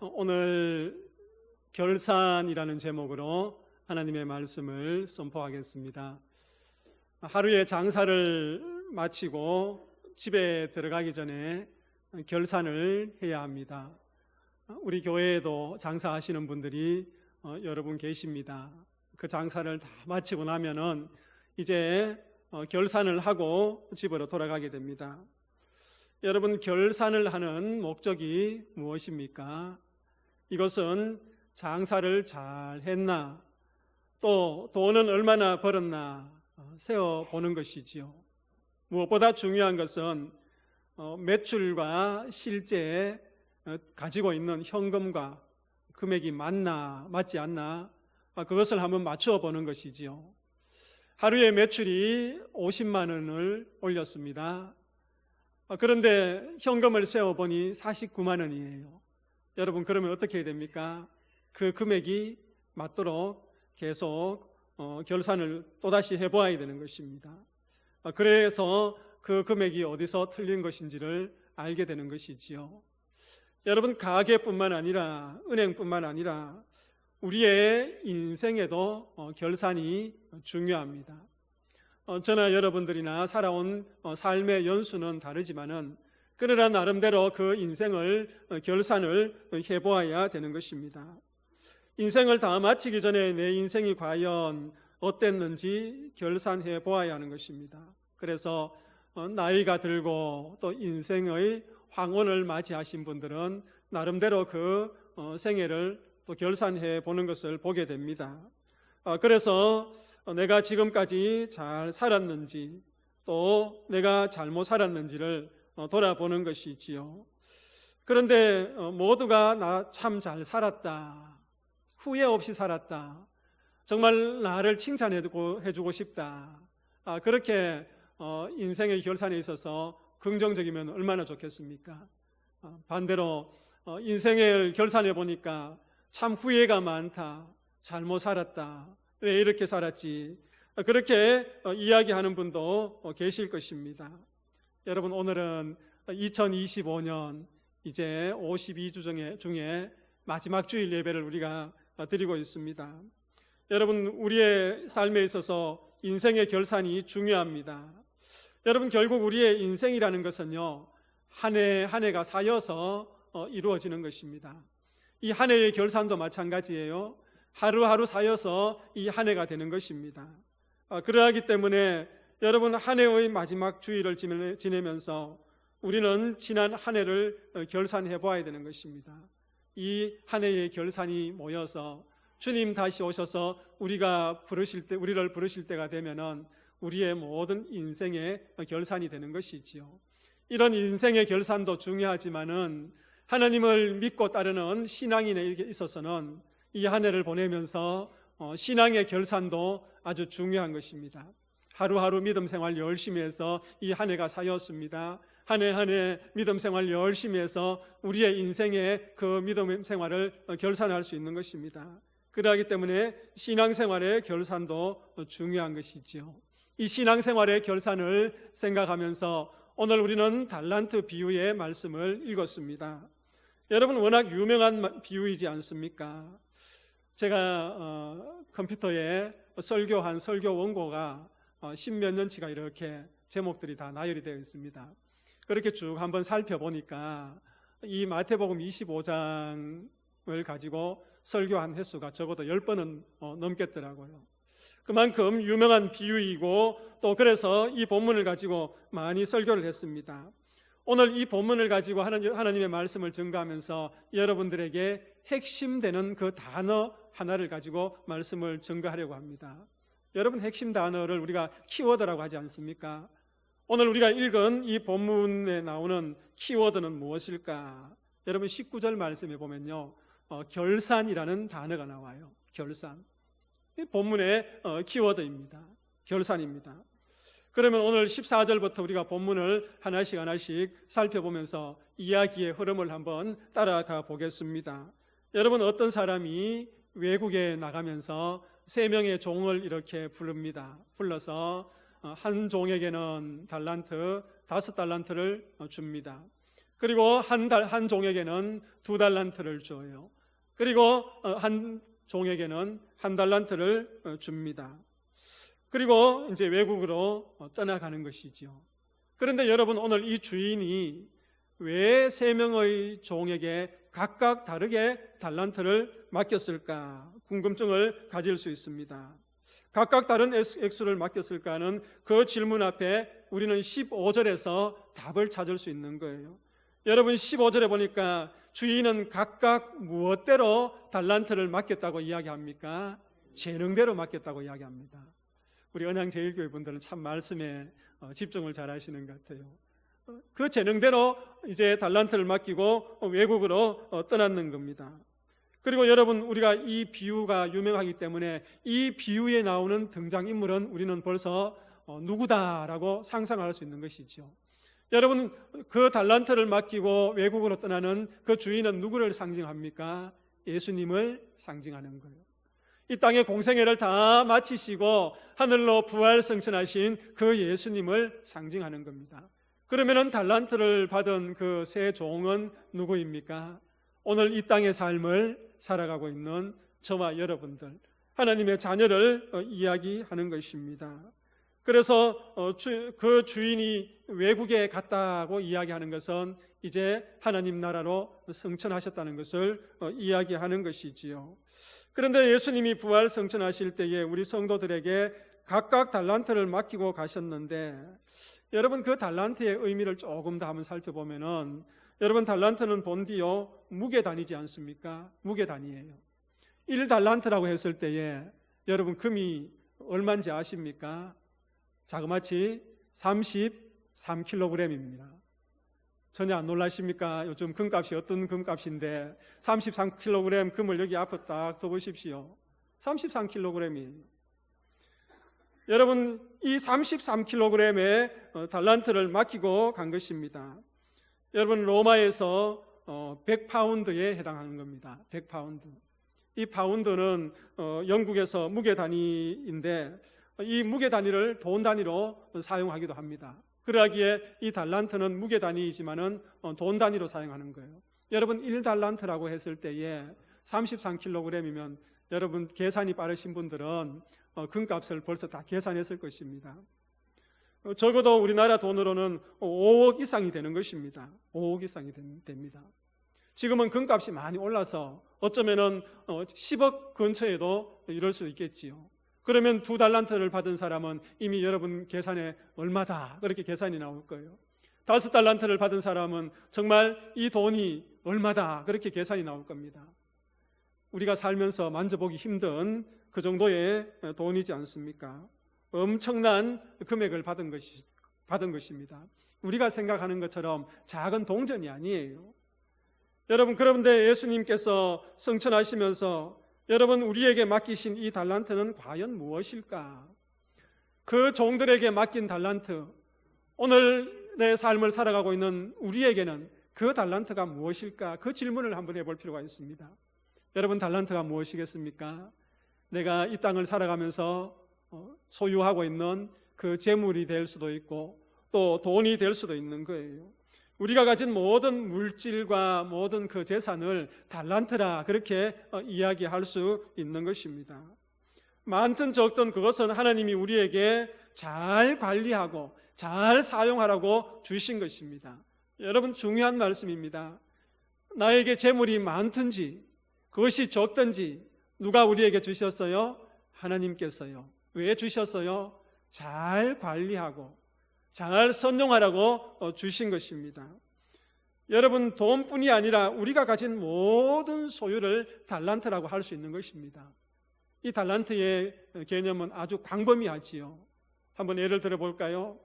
오늘 결산이라는 제목으로 하나님의 말씀을 선포하겠습니다. 하루의 장사를 마치고 집에 들어가기 전에 결산을 해야 합니다. 우리 교회에도 장사하시는 분들이 어, 여러분 계십니다. 그 장사를 다 마치고 나면은 이제 어, 결산을 하고 집으로 돌아가게 됩니다. 여러분 결산을 하는 목적이 무엇입니까? 이것은 장사를 잘 했나 또 돈은 얼마나 벌었나 어, 세어 보는 것이지요. 무엇보다 중요한 것은 어, 매출과 실제 어, 가지고 있는 현금과 금액이 맞나 맞지 않나 아, 그것을 한번 맞추어 보는 것이지요. 하루에 매출이 50만 원을 올렸습니다. 아, 그런데 현금을 세어 보니 49만 원이에요. 여러분 그러면 어떻게 해야 됩니까? 그 금액이 맞도록 계속 어, 결산을 또다시 해보아야 되는 것입니다. 아, 그래서 그 금액이 어디서 틀린 것인지를 알게 되는 것이지요. 여러분 가게뿐만 아니라 은행뿐만 아니라 우리의 인생에도 어, 결산이 중요합니다. 어, 저나 여러분들이나 살아온 어, 삶의 연수는 다르지만은 그러나 나름대로 그 인생을 어, 결산을 해보아야 되는 것입니다. 인생을 다 마치기 전에 내 인생이 과연 어땠는지 결산해 보아야 하는 것입니다. 그래서 어, 나이가 들고 또 인생의 황혼을 맞이하신 분들은 나름대로 그 어, 생애를 또 결산해 보는 것을 보게 됩니다. 아, 그래서 내가 지금까지 잘 살았는지 또 내가 잘못 살았는지를 어, 돌아보는 것이지요. 그런데 모두가 나 참 잘 살았다. 후회 없이 살았다. 정말 나를 칭찬해주고 해주고 싶다. 아, 그렇게 어, 인생의 결산에 있어서 긍정적이면 얼마나 좋겠습니까? 어, 반대로 어, 인생을 결산해 보니까 참 후회가 많다. 잘못 살았다. 왜 이렇게 살았지? 아, 그렇게 어, 이야기하는 분도 어, 계실 것입니다. 여러분 오늘은 2025년 이제 52주 중에, 중에 마지막 주일 예배를 우리가 드리고 있습니다. 여러분 우리의 삶에 있어서 인생의 결산이 중요합니다. 여러분 결국 우리의 인생이라는 것은요 한 해 한 해가 쌓여서 어, 이루어지는 것입니다. 이 한 해의 결산도 마찬가지예요. 하루하루 쌓여서 이 한 해가 되는 것입니다. 아, 그러하기 때문에 여러분 한 해의 마지막 주일을 지내면서 우리는 지난 한 해를 어, 결산해 보아야 되는 것입니다. 이 한 해의 결산이 모여서 주님 다시 오셔서 우리가 부르실 때 우리를 부르실 때가 되면은 우리의 모든 인생의 결산이 되는 것이지요. 이런 인생의 결산도 중요하지만은 하나님을 믿고 따르는 신앙인에게 있어서는 이 한 해를 보내면서 어, 신앙의 결산도 아주 중요한 것입니다. 하루하루 믿음 생활 열심히 해서 이 한 해가 쌓였습니다. 한 해 한 해 믿음 생활 열심히 해서 우리의 인생의 그 믿음 생활을 결산할 수 있는 것입니다. 그러하기 때문에 신앙생활의 결산도 중요한 것이지요. 이 신앙생활의 결산을 생각하면서 오늘 우리는 달란트 비유의 말씀을 읽었습니다. 여러분 워낙 유명한 비유이지 않습니까? 제가 어, 컴퓨터에 설교한 설교 원고가 어, 십몇 년치가 이렇게 제목들이 다 나열이 되어 있습니다. 그렇게 쭉 한번 살펴보니까 이 마태복음 25장을 가지고 설교한 횟수가 적어도 10번은 어, 넘겠더라고요. 그만큼 유명한 비유이고 또 그래서 이 본문을 가지고 많이 설교를 했습니다. 오늘 이 본문을 가지고 하나님의 말씀을 증거하면서 여러분들에게 핵심되는 그 단어 하나를 가지고 말씀을 증거하려고 합니다. 여러분 핵심 단어를 우리가 키워드라고 하지 않습니까? 오늘 우리가 읽은 이 본문에 나오는 키워드는 무엇일까? 여러분 19절 말씀에 보면요. 어, 결산이라는 단어가 나와요. 결산. 본문의 어, 키워드입니다. 결산입니다. 그러면 오늘 14절부터 우리가 본문을 하나씩 하나씩 살펴보면서 이야기의 흐름을 한번 따라가 보겠습니다. 여러분 어떤 사람이 외국에 나가면서 세 명의 종을 이렇게 부릅니다. 불러서 어, 한 종에게는 달란트, 다섯 달란트를 줍니다. 그리고 한 달 한 종에게는 두 달란트를 줘요. 그리고 어, 한 종에게는 한 달란트를 어, 줍니다. 그리고 이제 외국으로 어, 떠나가는 것이죠. 그런데 여러분 오늘 이 주인이 왜 세 명의 종에게 각각 다르게 달란트를 맡겼을까 궁금증을 가질 수 있습니다. 각각 다른 액수- 액수를 맡겼을까 는 그 질문 앞에 우리는 15절에서 답을 찾을 수 있는 거예요. 여러분 15절에 보니까 주인은 각각 무엇대로 달란트를 맡겼다고 이야기합니까? 재능대로 맡겼다고 이야기합니다. 우리 언양제일교회 분들은 참 말씀에 어, 집중을 잘 하시는 것 같아요. 어, 그 재능대로 이제 달란트를 맡기고 어, 외국으로 어, 떠났는 겁니다. 그리고 여러분 우리가 이 비유가 유명하기 때문에 이 비유에 나오는 등장 인물은 우리는 벌써 어, 누구다라고 상상할 수 있는 것이죠. 여러분 그 달란트를 맡기고 외국으로 떠나는 그 주인은 누구를 상징합니까? 예수님을 상징하는 거예요. 이 땅의 공생애를 다 마치시고 하늘로 부활 승천하신 그 예수님을 상징하는 겁니다. 그러면은 달란트를 받은 그 세 종은 누구입니까? 오늘 이 땅의 삶을 살아가고 있는 저와 여러분들, 하나님의 자녀를 어, 이야기하는 것입니다. 그래서 어, 주- 그 주인이 외국에 갔다고 이야기하는 것은 이제 하나님 나라로 승천하셨다는 것을 어, 이야기하는 것이지요. 그런데 예수님이 부활 승천하실 때에 우리 성도들에게 각각 달란트를 맡기고 가셨는데 여러분 그 달란트의 의미를 조금 더 한번 살펴보면은 여러분 달란트는 본디요 무게 단위지 않습니까? 무게 단위예요. 1달란트라고 했을 때에 여러분 금이 얼마인지 아십니까? 자그마치 33kg입니다. 전혀 안 놀라십니까? 요즘 금값이 어떤 금값인데 33kg 금을 여기 앞에 딱 둬보십시오. 33kg이에요. 여러분 이 33kg의 어, 달란트를 맡기고 간 것입니다. 여러분 로마에서 100파운드에 해당하는 겁니다. 100파운드. 이 파운드는 어, 영국에서 무게 단위인데 이 무게 단위를 돈 단위로 사용하기도 합니다. 그러기에 이 달란트는 무게 단위이지만은 어, 돈 단위로 사용하는 거예요. 여러분 1달란트라고 했을 때에 33kg이면 여러분 계산이 빠르신 분들은 어, 금값을 벌써 다 계산했을 것입니다. 어, 적어도 우리나라 돈으로는 5억 이상이 되는 것입니다. 5억 이상이 된- 됩니다. 지금은 금값이 많이 올라서 어쩌면은 어, 10억 근처에도 이럴 수 있겠지요. 그러면 두 달란트를 받은 사람은 이미 여러분 계산에 얼마다 그렇게 계산이 나올 거예요. 다섯 달란트를 받은 사람은 정말 이 돈이 얼마다 그렇게 계산이 나올 겁니다. 우리가 살면서 만져보기 힘든 그 정도의 돈이지 않습니까? 엄청난 금액을 받은 것이 받은 것입니다. 우리가 생각하는 것처럼 작은 동전이 아니에요. 여러분 그런데 예수님께서 성천하시면서 여러분 우리에게 맡기신 이 달란트는 과연 무엇일까? 그 종들에게 맡긴 달란트 오늘의 삶을 살아가고 있는 우리에게는 그 달란트가 무엇일까? 그 질문을 한번 해볼 필요가 있습니다. 여러분 달란트가 무엇이겠습니까? 내가 이 땅을 살아가면서 어, 소유하고 있는 그 재물이 될 수도 있고 또 돈이 될 수도 있는 거예요. 우리가 가진 모든 물질과 모든 그 재산을 달란트라 그렇게 어, 이야기할 수 있는 것입니다. 많든 적든 그것은 하나님이 우리에게 잘 관리하고 잘 사용하라고 주신 것입니다. 여러분 중요한 말씀입니다. 나에게 재물이 많든지 그것이 적든지 누가 우리에게 주셨어요? 하나님께서요. 왜 주셨어요? 잘 관리하고 잘 선용하라고 어, 주신 것입니다. 여러분 돈뿐이 아니라 우리가 가진 모든 소유를 달란트라고 할 수 있는 것입니다. 이 달란트의 개념은 아주 광범위하지요. 한번 예를 들어 볼까요?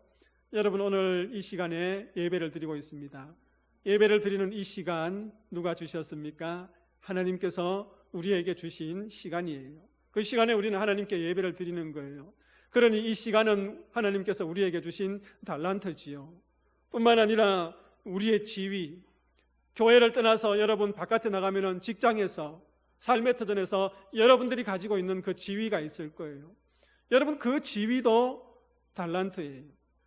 여러분 오늘 이 시간에 예배를 드리고 있습니다. 예배를 드리는 이 시간 누가 주셨습니까? 하나님께서 우리에게 주신 시간이에요. 그 시간에 우리는 하나님께 예배를 드리는 거예요. 그러니 이 시간은 하나님께서 우리에게 주신 달란트지요. 뿐만 아니라 우리의 지위, 교회를 떠나서 여러분 바깥에 나가면은 직장에서 삶의 터전에서 여러분들이 가지고 있는 그 지위가 있을 거예요. 여러분 그 지위도 달란트예요.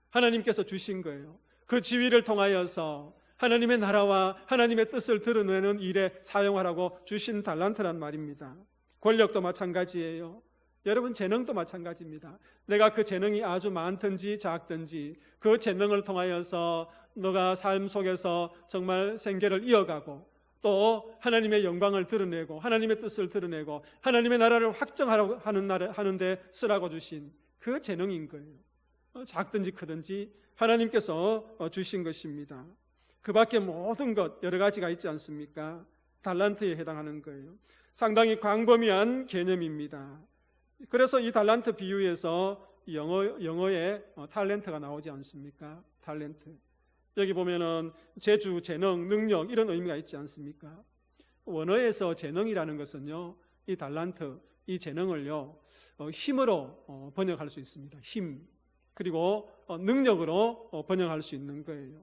하나님께서 주신 거예요. 그 지위를 통하여서 하나님의 나라와 하나님의 뜻을 드러내는 일에 사용하라고 주신 달란트란 말입니다. 권력도 마찬가지예요. 여러분 재능도 마찬가지입니다. 내가 그 재능이 아주 많든지 작든지 그 재능을 통하여서 너가 삶 속에서 정말 생계를 이어가고 또 하나님의 영광을 드러내고 하나님의 뜻을 드러내고 하나님의 나라를 확정하라고 하는 나라 하는데 쓰라고 주신 그 재능인 거예요. 어, 작든지 크든지 하나님께서 어, 주신 것입니다. 그 밖에 모든 것 여러 가지가 있지 않습니까? 달란트에 해당하는 거예요. 상당히 광범위한 개념입니다. 그래서 이 달란트 비유에서 영어, 영어에 어, 탤런트가 나오지 않습니까? 탤런트. 여기 보면은 재주, 재능, 능력 이런 의미가 있지 않습니까? 원어에서 재능이라는 것은요, 이 달란트, 이 재능을요, 어, 힘으로 어, 번역할 수 있습니다. 힘. 그리고 어, 능력으로 어, 번역할 수 있는 거예요.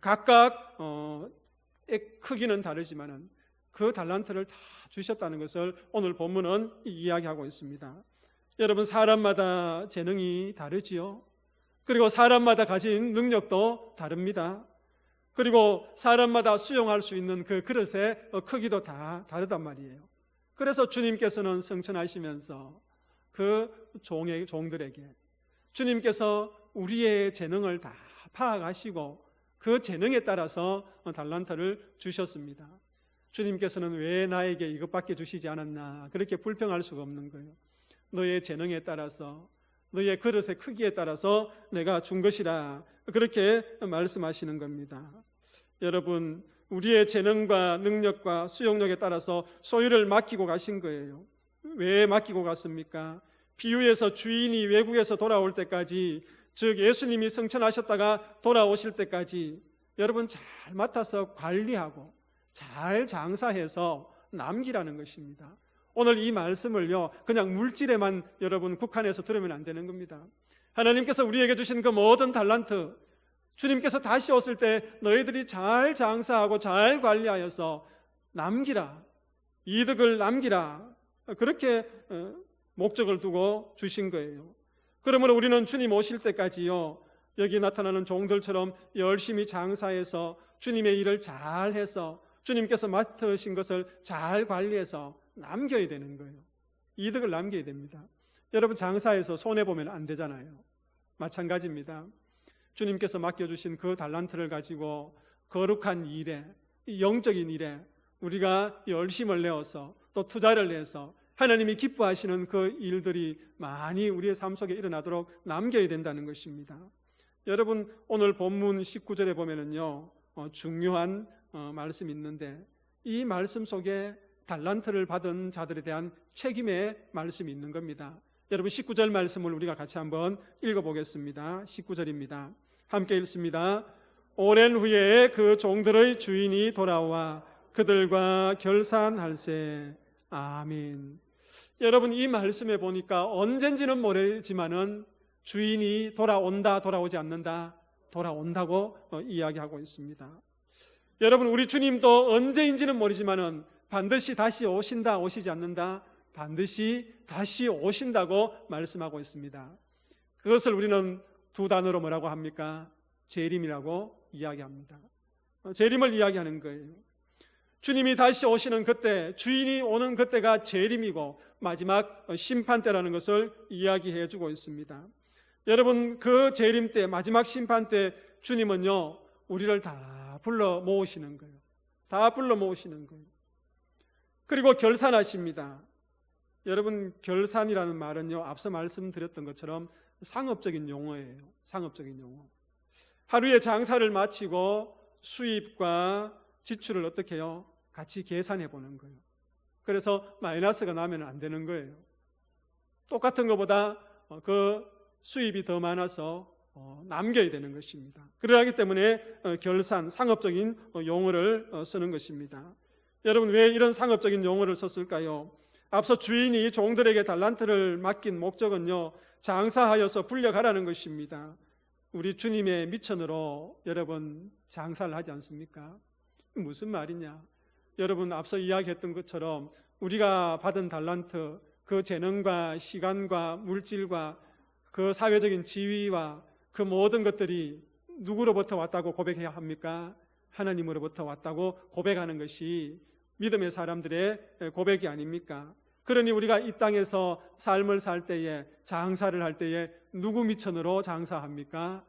각각 어, 의 크기는 다르지만은 그 달란트를 다 주셨다는 것을 오늘 본문은 이야기하고 있습니다. 여러분 사람마다 재능이 다르지요. 그리고 사람마다 가진 능력도 다릅니다. 그리고 사람마다 수용할 수 있는 그 그릇의 어, 크기도 다 다르단 말이에요. 그래서 주님께서는 성천하시면서 그 종의 종들에게 주님께서 우리의 재능을 다 파악하시고 그 재능에 따라서 달란트를 주셨습니다. 주님께서는 왜 나에게 이것밖에 주시지 않았나 그렇게 불평할 수가 없는 거예요. 너의 재능에 따라서 너의 그릇의 크기에 따라서 내가 준 것이라 그렇게 말씀하시는 겁니다. 여러분 우리의 재능과 능력과 수용력에 따라서 소유를 맡기고 가신 거예요. 왜 맡기고 갔습니까? 비유에서 주인이 외국에서 돌아올 때까지 즉 예수님이 성천하셨다가 돌아오실 때까지 여러분 잘 맡아서 관리하고 잘 장사해서 남기라는 것입니다. 오늘 이 말씀을요, 그냥 물질에만 여러분 국한해서 들으면 안 되는 겁니다. 하나님께서 우리에게 주신 그 모든 달란트, 주님께서 다시 오실 때 너희들이 잘 장사하고 잘 관리하여서 남기라. 이득을 남기라. 그렇게 어, 목적을 두고 주신 거예요. 그러므로 우리는 주님 오실 때까지요, 여기 나타나는 종들처럼 열심히 장사해서 주님의 일을 잘 해서 주님께서 맡으신 것을 잘 관리해서 남겨야 되는 거예요. 이득을 남겨야 됩니다. 여러분 장사해서 손해 보면 안 되잖아요. 마찬가지입니다. 주님께서 맡겨주신 그 달란트를 가지고 거룩한 일에 영적인 일에 우리가 열심을 내어서 또 투자를 내서 하나님이 기뻐하시는 그 일들이 많이 우리의 삶 속에 일어나도록 남겨야 된다는 것입니다. 여러분 오늘 본문 19절에 보면은요 어, 중요한 어, 말씀이 있는데 이 말씀 속에 달란트를 받은 자들에 대한 책임의 말씀이 있는 겁니다. 여러분 19절 말씀을 우리가 같이 한번 읽어보겠습니다. 19절입니다. 함께 읽습니다. 오랜 후에 그 종들의 주인이 돌아와 그들과 결산할세. 아멘. 여러분 이 말씀에 보니까 언젠지는 모르지만은 주인이 돌아온다, 돌아오지 않는다, 돌아온다고 어, 이야기하고 있습니다. 여러분 우리 주님도 언제인지는 모르지만은 반드시 다시 오신다, 오시지 않는다, 반드시 다시 오신다고 말씀하고 있습니다. 그것을 우리는 두 단어로 뭐라고 합니까? 재림이라고 이야기합니다. 어, 재림을 이야기하는 거예요. 주님이 다시 오시는 그때, 주인이 오는 그때가 재림이고 마지막 심판 때라는 것을 이야기해 주고 있습니다. 여러분, 그 재림 때, 마지막 심판 때 주님은요, 우리를 다 불러 모으시는 거예요. 다 불러 모으시는 거예요. 그리고 결산하십니다. 여러분, 결산이라는 말은요, 앞서 말씀드렸던 것처럼 상업적인 용어예요. 상업적인 용어. 하루의 장사를 마치고 수입과 지출을 어떻게 해요? 같이 계산해 보는 거예요. 그래서 마이너스가 나면 안 되는 거예요. 똑같은 것보다 그 수입이 더 많아서 어, 남겨야 되는 것입니다. 그러기 때문에 어, 결산, 상업적인 어, 용어를 쓰는 것입니다. 여러분 왜 이런 상업적인 용어를 썼을까요? 앞서 주인이 종들에게 달란트를 맡긴 목적은요 장사하여서 불려가라는 것입니다. 우리 주님의 미천으로 여러분 장사를 하지 않습니까? 무슨 말이냐? 여러분 앞서 이야기했던 것처럼 우리가 받은 달란트 그 재능과 시간과 물질과 그 사회적인 지위와 그 모든 것들이 누구로부터 왔다고 고백해야 합니까? 하나님으로부터 왔다고 고백하는 것이 믿음의 사람들의 고백이 아닙니까? 그러니 우리가 이 땅에서 삶을 살 때에 장사를 할 때에 누구 미천으로 장사합니까?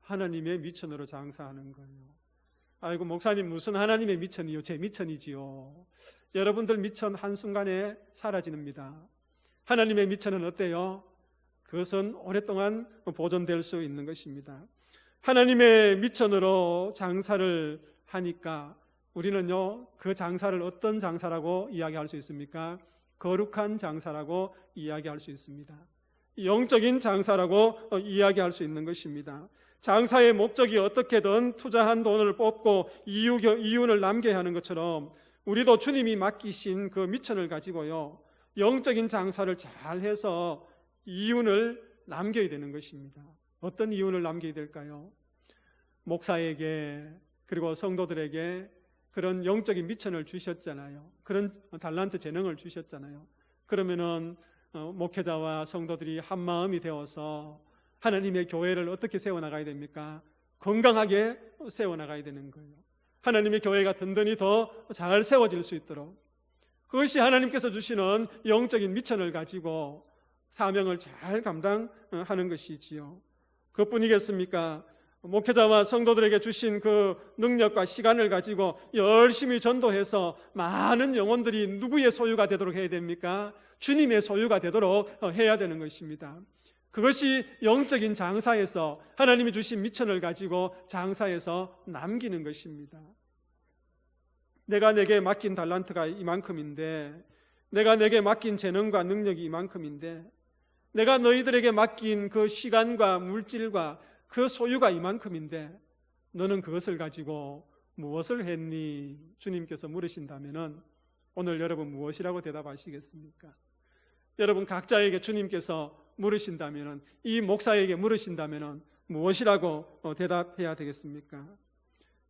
하나님의 미천으로 장사하는 거예요. 아이고 목사님 무슨 하나님의 미천이요? 제 미천이지요. 여러분들 미천 한순간에 사라집니다. 하나님의 미천은 어때요? 그것은 오랫동안 보존될 수 있는 것입니다. 하나님의 미천으로 장사를 하니까 우리는요, 그 장사를 어떤 장사라고 이야기할 수 있습니까? 거룩한 장사라고 이야기할 수 있습니다. 영적인 장사라고 어, 이야기할 수 있는 것입니다. 장사의 목적이 어떻게든 투자한 돈을 뽑고 이유, 이윤을 남겨야 하는 것처럼 우리도 주님이 맡기신 그 미천을 가지고요. 영적인 장사를 잘 해서 이윤을 남겨야 되는 것입니다. 어떤 이윤을 남겨야 될까요? 목사에게 그리고 성도들에게 그런 영적인 미천을 주셨잖아요. 그런 달란트 재능을 주셨잖아요. 그러면은 어, 목회자와 성도들이 한 마음이 되어서 하나님의 교회를 어떻게 세워 나가야 됩니까? 건강하게 세워 나가야 되는 거예요. 하나님의 교회가 든든히 더 잘 세워질 수 있도록 그것이 하나님께서 주시는 영적인 미천을 가지고 사명을 잘 감당하는 것이지요. 그뿐이겠습니까? 목회자와 성도들에게 주신 그 능력과 시간을 가지고 열심히 전도해서 많은 영혼들이 누구의 소유가 되도록 해야 됩니까? 주님의 소유가 되도록 해야 되는 것입니다. 그것이 영적인 장사에서 하나님이 주신 미천을 가지고 장사에서 남기는 것입니다. 내가 내게 맡긴 달란트가 이만큼인데, 내가 내게 맡긴 재능과 능력이 이만큼인데, 내가 너희들에게 맡긴 그 시간과 물질과 그 소유가 이만큼인데 너는 그것을 가지고 무엇을 했니? 주님께서 물으신다면 오늘 여러분 무엇이라고 대답하시겠습니까? 여러분 각자에게 주님께서 물으신다면 이 목사에게 물으신다면 무엇이라고 어, 대답해야 되겠습니까?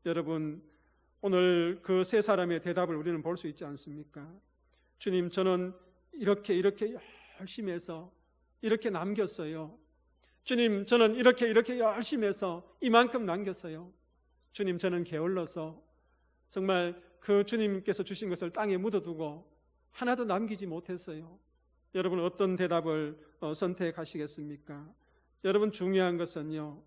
여러분 오늘 그 세 사람의 대답을 우리는 볼 수 있지 않습니까? 주님 저는 이렇게 이렇게 열심히 해서 이렇게 남겼어요. 주님, 저는 이렇게 이렇게 열심히 해서 이만큼 남겼어요. 주님, 저는 게을러서 정말 그 주님께서 주신 것을 땅에 묻어두고 하나도 남기지 못했어요. 여러분 어떤 대답을 어, 선택하시겠습니까? 여러분 중요한 것은요.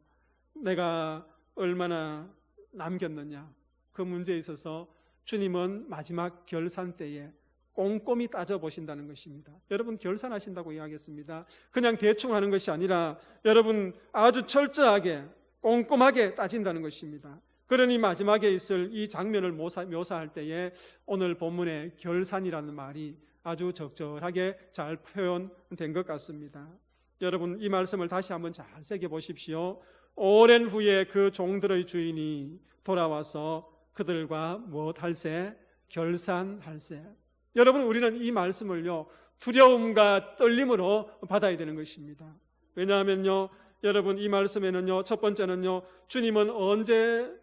내가 얼마나 남겼느냐. 그 문제에 있어서 주님은 마지막 결산 때에 꼼꼼히 따져보신다는 것입니다. 여러분 결산하신다고 이야기했습니다. 그냥 대충 하는 것이 아니라 여러분 아주 철저하게 꼼꼼하게 따진다는 것입니다. 그러니 마지막에 있을 이 장면을 묘사할 때에 오늘 본문의 결산이라는 말이 아주 적절하게 잘 표현된 것 같습니다. 여러분 이 말씀을 다시 한번 잘 새겨 보십시오. 오랜 후에 그 종들의 주인이 돌아와서 그들과 무엇 할세? 결산할세. 여러분 우리는 이 말씀을요 두려움과 떨림으로 받아야 되는 것입니다. 왜냐하면요 여러분 이 말씀에는요 첫 번째는요 주님은 언제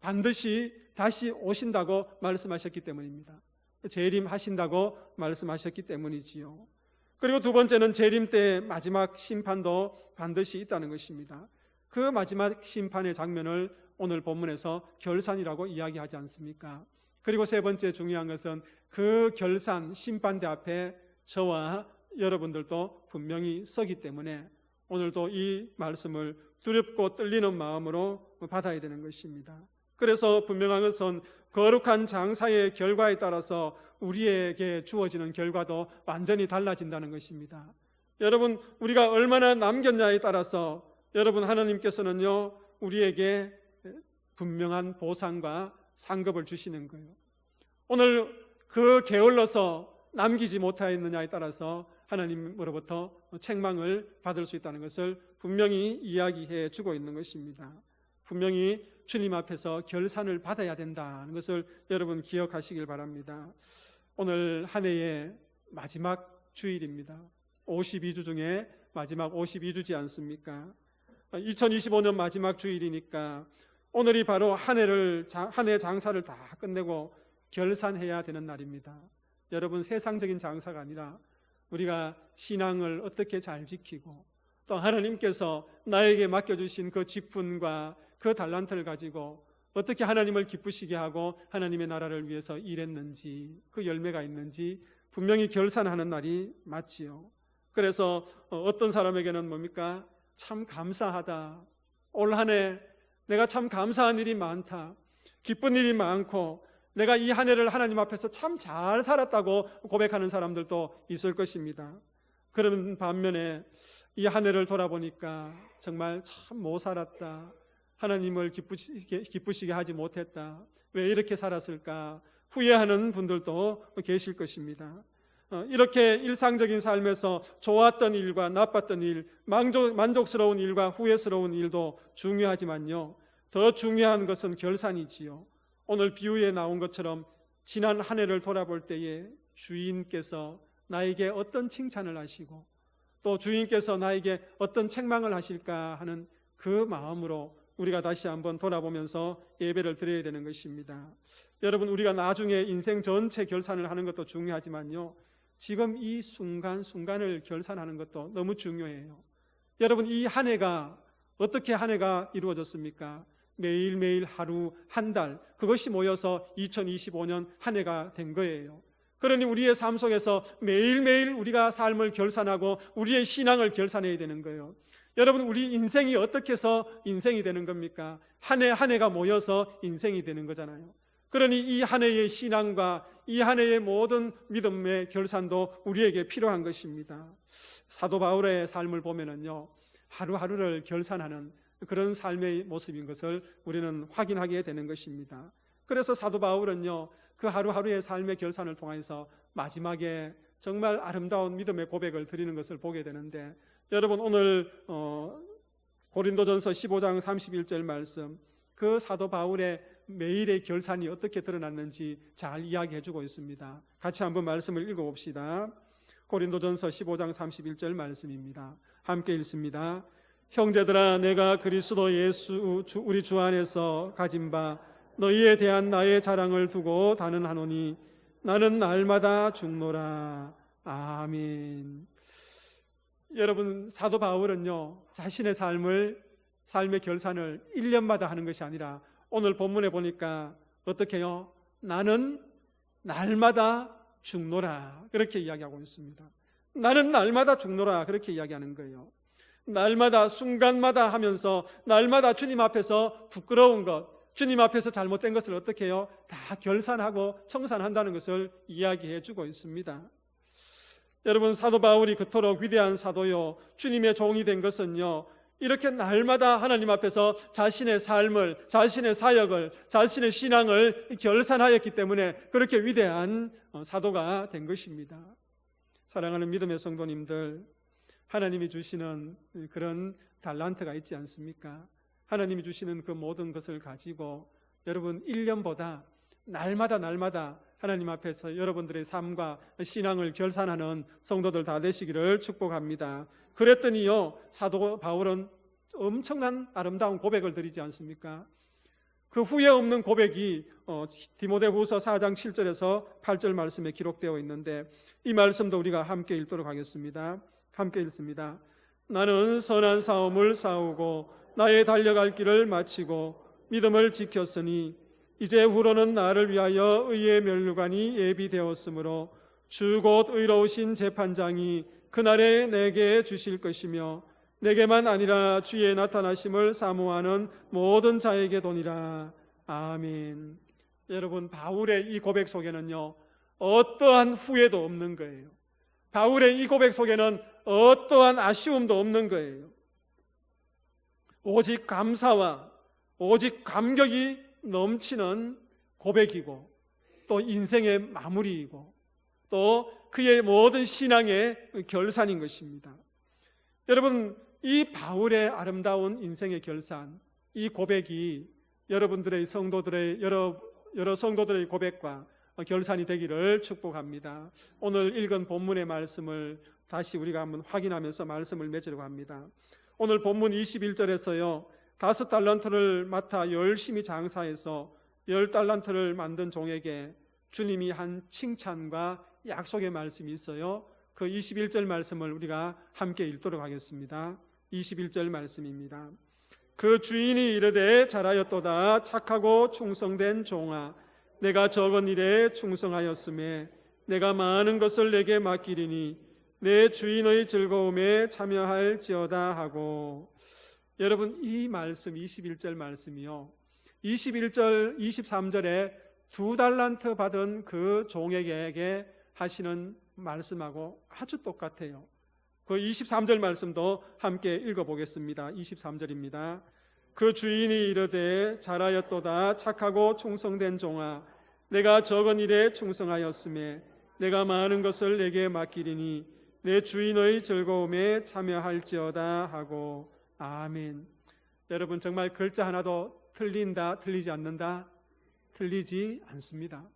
반드시 다시 오신다고 말씀하셨기 때문입니다. 재림하신다고 말씀하셨기 때문이지요. 그리고 두 번째는 재림 때 마지막 심판도 반드시 있다는 것입니다. 그 마지막 심판의 장면을 오늘 본문에서 결산이라고 이야기하지 않습니까? 그리고 세 번째 중요한 것은 그 결산 심판대 앞에 저와 여러분들도 분명히 서기 때문에 오늘도 이 말씀을 두렵고 떨리는 마음으로 받아야 되는 것입니다. 그래서 분명한 것은 거룩한 장사의 결과에 따라서 우리에게 주어지는 결과도 완전히 달라진다는 것입니다. 여러분, 우리가 얼마나 남겼냐에 따라서 여러분 하나님께서는요, 우리에게 분명한 보상과 상급을 주시는 거예요. 오늘 그 게을러서 남기지 못하였느냐에 따라서 하나님으로부터 책망을 받을 수 있다는 것을 분명히 이야기해 주고 있는 것입니다. 분명히 주님 앞에서 결산을 받아야 된다는 것을 여러분 기억하시길 바랍니다. 오늘 한 해의 마지막 주일입니다. 52주 중에 마지막 52주지 않습니까? 2025년 마지막 주일이니까 오늘이 바로 한 해를 한 해 장사를 다 끝내고 결산해야 되는 날입니다. 여러분 세상적인 장사가 아니라 우리가 신앙을 어떻게 잘 지키고 또 하나님께서 나에게 맡겨주신 그 직분과 그 달란트를 가지고 어떻게 하나님을 기쁘시게 하고 하나님의 나라를 위해서 일했는지 그 열매가 있는지 분명히 결산하는 날이 맞지요. 그래서 어, 어떤 사람에게는 뭡니까? 참 감사하다. 올 한 해 내가 참 감사한 일이 많다. 기쁜 일이 많고 내가 이 한 해를 하나님 앞에서 참 잘 살았다고 고백하는 사람들도 있을 것입니다. 그런 반면에 이 한 해를 돌아보니까 정말 참 못 살았다. 하나님을 기쁘시게, 기쁘시게 하지 못했다. 왜 이렇게 살았을까? 후회하는 분들도 계실 것입니다. 어, 이렇게 일상적인 삶에서 좋았던 일과 나빴던 일, 만족, 만족 스러운 일과 후회스러운 일도 중요하지만요. 더 중요한 것은 결산이지요. 오늘 비유에 나온 것처럼 지난 한 해를 돌아볼 때에 주인께서 나에게 어떤 칭찬을 하시고 또 주인께서 나에게 어떤 책망을 하실까 하는 그 마음으로 우리가 다시 한번 돌아보면서 예배를 드려야 되는 것입니다. 여러분, 우리가 나중에 인생 전체 결산을 하는 것도 중요하지만요. 지금 이 순간순간을 결산하는 것도 너무 중요해요. 여러분, 이 한 해가 어떻게 한 해가 이루어졌습니까? 매일매일 하루, 한 달, 그것이 모여서 2025년 한 해가 된 거예요. 그러니 우리의 삶 속에서 매일매일 우리가 삶을 결산하고 우리의 신앙을 결산해야 되는 거예요. 여러분, 우리 인생이 어떻게 해서 인생이 되는 겁니까? 한 해 한 해가 모여서 인생이 되는 거잖아요. 그러니 이 한 해의 신앙과 이 한 해의 모든 믿음의 결산도 우리에게 필요한 것입니다. 사도 바울의 삶을 보면은요, 하루하루를 결산하는 그런 삶의 모습인 것을 우리는 확인하게 되는 것입니다. 그래서 사도 바울은요, 그 하루하루의 삶의 결산을 통해서 마지막에 정말 아름다운 믿음의 고백을 드리는 것을 보게 되는데 여러분 오늘 어, 고린도전서 15장 31절 말씀 그 사도 바울의 매일의 결산이 어떻게 드러났는지 잘 이야기해 주고 있습니다. 같이 한번 말씀을 읽어 봅시다. 고린도전서 15장 31절 말씀입니다. 함께 읽습니다. 형제들아 내가 그리스도 예수 주- 우리 주 안에서 가진 바 너희에 대한 나의 자랑을 두고 단언하노니 나는 날마다 죽노라. 아멘. 여러분 사도 바울은요 자신의 삶을 삶의 결산을 1년마다 하는 것이 아니라 오늘 본문에 보니까 어떻게 요? 나는 날마다 죽노라 그렇게 이야기하고 있습니다. 나는 날마다 죽노라 그렇게 이야기하는 거예요. 날마다 순간마다 하면서 날마다 주님 앞에서 부끄러운 것, 주님 앞에서 잘못된 것을 어떻게 해요? 다 결산하고 청산한다는 것을 이야기해 주고 있습니다. 여러분 사도 바울이 그토록 위대한 사도요 주님의 종이 된 것은요 이렇게 날마다 하나님 앞에서 자신의 삶을 자신의 사역을 자신의 신앙을 결산하였기 때문에 그렇게 위대한 어, 사도가 된 것입니다. 사랑하는 믿음의 성도님들 하나님이 주시는 그런 달란트가 있지 않습니까? 하나님이 주시는 그 모든 것을 가지고 여러분 1년보다 날마다 날마다 하나님 앞에서 여러분들의 삶과 신앙을 결산하는 성도들 다 되시기를 축복합니다. 그랬더니요, 사도 바울은 엄청난 아름다운 고백을 드리지 않습니까? 그 후회 없는 고백이 어, 디모데후서 4장 7절에서 8절 말씀에 기록되어 있는데 이 말씀도 우리가 함께 읽도록 하겠습니다. 함께 읽습니다. 나는 선한 싸움을 싸우고 나의 달려갈 길을 마치고 믿음을 지켰으니 이제 후로는 나를 위하여 의의 면류관이 예비되었으므로 주 곧 의로우신 재판장이 그날에 내게 주실 것이며 내게만 아니라 주의 나타나심을 사모하는 모든 자에게 도니라 아멘. 여러분 바울의 이 고백 속에는요 어떠한 후회도 없는 거예요. 바울의 이 고백 속에는 어떠한 아쉬움도 없는 거예요. 오직 감사와 오직 감격이 넘치는 고백이고 또 인생의 마무리이고 또 그의 모든 신앙의 결산인 것입니다. 여러분 이 바울의 아름다운 인생의 결산 이 고백이 여러분들의 성도들의 여러 여러 성도들의 고백과 결산이 되기를 축복합니다. 오늘 읽은 본문의 말씀을 다시 우리가 한번 확인하면서 말씀을 맺으려고 합니다. 오늘 본문 21절에서요. 다섯 달란트를 맡아 열심히 장사해서 열 달란트를 만든 종에게 주님이 한 칭찬과 약속의 말씀이 있어요. 그 21절 말씀을 우리가 함께 읽도록 하겠습니다. 21절 말씀입니다. 그 주인이 이르되 잘하였도다 착하고 충성된 종아 내가 적은 일에 충성하였음에 내가 많은 것을 내게 맡기리니 내 주인의 즐거움에 참여할지어다 하고 여러분 이 말씀 21절 말씀이요 21절 23절에 두 달란트 받은 그 종에게 하시는 말씀하고 아주 똑같아요. 그 23절 말씀도 함께 읽어 보겠습니다. 23절입니다. 그 주인이 이르되 잘하였도다 착하고 충성된 종아 내가 적은 일에 충성하였음에 내가 많은 것을 내게 맡기리니 내 주인의 즐거움에 참여할지어다 하고 아멘. 여러분 정말 글자 하나도 틀린다 틀리지 않는다 틀리지 않습니다.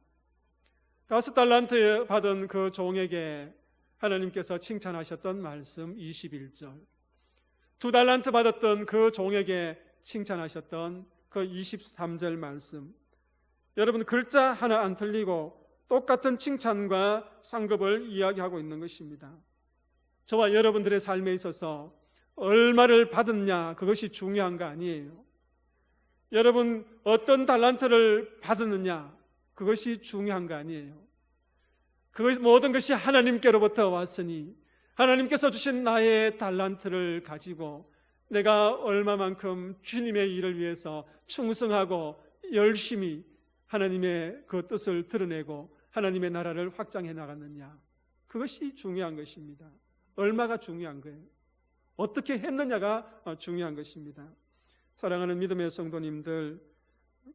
다섯 달란트 받은 그 종에게 하나님께서 칭찬하셨던 말씀 21절. 두 달란트 받았던 그 종에게 칭찬하셨던 그 23절 말씀. 여러분 글자 하나 안 틀리고 똑같은 칭찬과 상급을 이야기하고 있는 것입니다. 저와 여러분들의 삶에 있어서 얼마를 받았냐 그것이 중요한 거 아니에요. 여러분 어떤 달란트를 받았느냐 그것이 중요한 거 아니에요. 그 모든 것이 하나님께로부터 왔으니 하나님께서 주신 나의 달란트를 가지고 내가 얼마만큼 주님의 일을 위해서 충성하고 열심히 하나님의 그 뜻을 드러내고 하나님의 나라를 확장해 나갔느냐. 그것이 중요한 것입니다. 얼마가 중요한 거예요. 어떻게 했느냐가 중요한 것입니다. 사랑하는 믿음의 성도님들,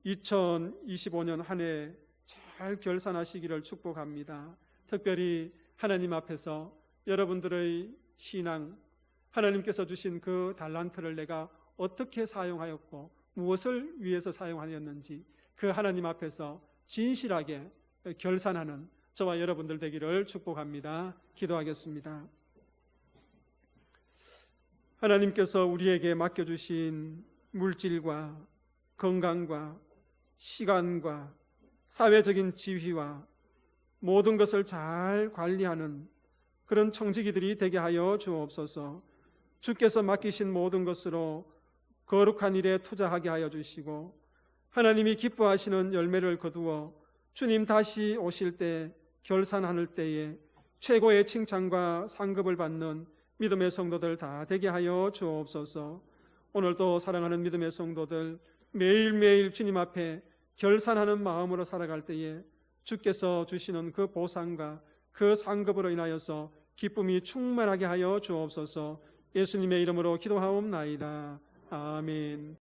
2025년 한 해 잘 결산하시기를 축복합니다. 특별히 하나님 앞에서 여러분들의 신앙, 하나님께서 주신 그 달란트를 내가 어떻게 사용하였고 무엇을 위해서 사용하였는지 그 하나님 앞에서 진실하게 결산하는 저와 여러분들 되기를 축복합니다. 기도하겠습니다. 하나님께서 우리에게 맡겨주신 물질과 건강과 시간과 사회적인 지위와 모든 것을 잘 관리하는 그런 청지기들이 되게 하여 주옵소서. 주께서 맡기신 모든 것으로 거룩한 일에 투자하게 하여 주시고 하나님이 기뻐하시는 열매를 거두어 주님 다시 오실 때 결산하는 때에 최고의 칭찬과 상급을 받는 믿음의 성도들 다 되게 하여 주옵소서. 오늘도 사랑하는 믿음의 성도들 매일매일 주님 앞에 결산하는 마음으로 살아갈 때에 주께서 주시는 그 보상과 그 상급으로 인하여서 기쁨이 충만하게 하여 주옵소서 예수님의 이름으로 기도하옵나이다. 아멘.